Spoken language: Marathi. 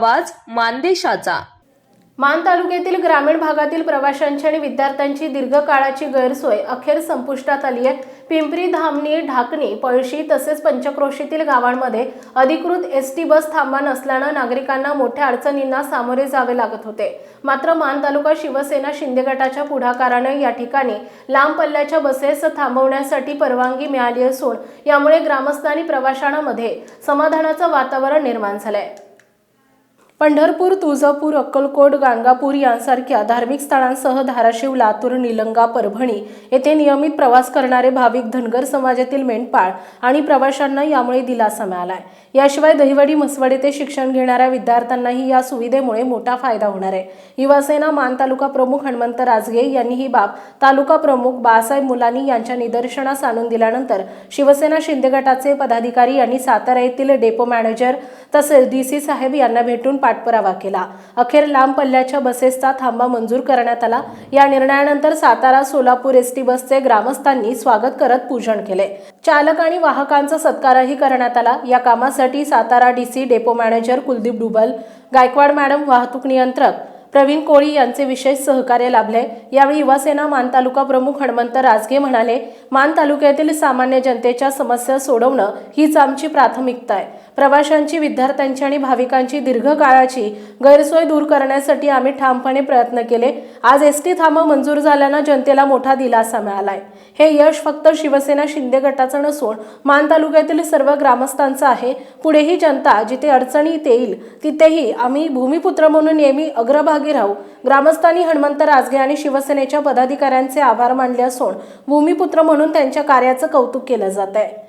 आवाज मानदेशाचा. मान तालुक्यातील ग्रामीण भागातील प्रवाशांची आणि विद्यार्थ्यांची दीर्घकाळाची गैरसोय अखेर संपुष्टात आली आहे. पिंपरी धामणी ढाकणी पळशी तसेच पंचक्रोशीतील गावांमध्ये अधिकृत एस टी बस थांबा नसल्यानं नागरिकांना मोठ्या अडचणींना सामोरे जावे लागत होते. मात्र मान तालुका शिवसेना शिंदे गटाच्या पुढाकारानं या ठिकाणी लांब पल्ल्याच्या बसेस थांबवण्यासाठी परवानगी मिळाली असून यामुळे ग्रामस्थ आणि प्रवाशांमध्ये समाधानाचं वातावरण निर्माण झालंय. पंढरपूर तुळजापूर अक्कलकोट गाणगापूर यांसारख्या धार्मिक स्थळांसह धाराशिव लातूर निलंगा परभणी येथे नियमित प्रवास करणारे भाविक धनगर समाजातील मेंढपाळ आणि प्रवाशांना यामुळे दिलासा मिळालाय. याशिवाय दहिवडी म्हसवड येथे शिक्षण घेणाऱ्या विद्यार्थ्यांनाही या सुविधेमुळे मोठा फायदा होणार आहे. युवासेना मान तालुका प्रमुख हनुमंत राजगे यांनी ही बाब तालुका प्रमुख बाळासाहेब मुलानी यांच्या निदर्शनास आणून दिल्यानंतर शिवसेना शिंदे गटाचे पदाधिकारी यांनी सातारा येथील डेपो मॅनेजर तसेच डी सी साहेब यांना भेटून पाठपुरावा केला. अखेर लांब पल्ल्याच्या बसेसचा थांबा मंजूर करण्यात आला. या निर्णयानंतर सातारा सोलापूर एसटी बसचे ग्रामस्थांनी स्वागत करत पूजन केले. चालक आणि वाहकांचा सत्कारही करण्यात आला. या कामासाठी Satara DC depot manager Kuldeep Dubal Gaikwad madam वाहतूक नियंत्रक प्रवीण कोळी यांचे विशेष सहकार्य लाभले. यावेळी युवासेना मान तालुका प्रमुख हनुमंत राजगे म्हणाले मान तालुक्यातील सामान्य जनतेच्या समस्या सोडवणं हीच आमची प्राथमिकता आहे. प्रवाशांची विद्यार्थ्यांची आणि भाविकांची दीर्घकाळाची गैरसोय दूर करण्यासाठी आम्ही ठामपणे प्रयत्न केले. आज एस टी थांब मंजूर झाल्यानं जनतेला मोठा दिलासा मिळालाय. हे यश फक्त शिवसेना शिंदे गटाचं नसून मान तालुक्यातील सर्व ग्रामस्थांचं आहे. पुढेही जनता जिथे अडचणीत येईल तिथेही आम्ही भूमिपुत्र म्हणून नेहमी अग्रभागी राहू. ग्रामस्थांनी हनुमंत राजगे आणि शिवसेनेच्या पदाधिकाऱ्यांचे आभार मानले असून भूमिपुत्र म्हणून त्यांच्या कार्याचं कौतुक केलं जात आहे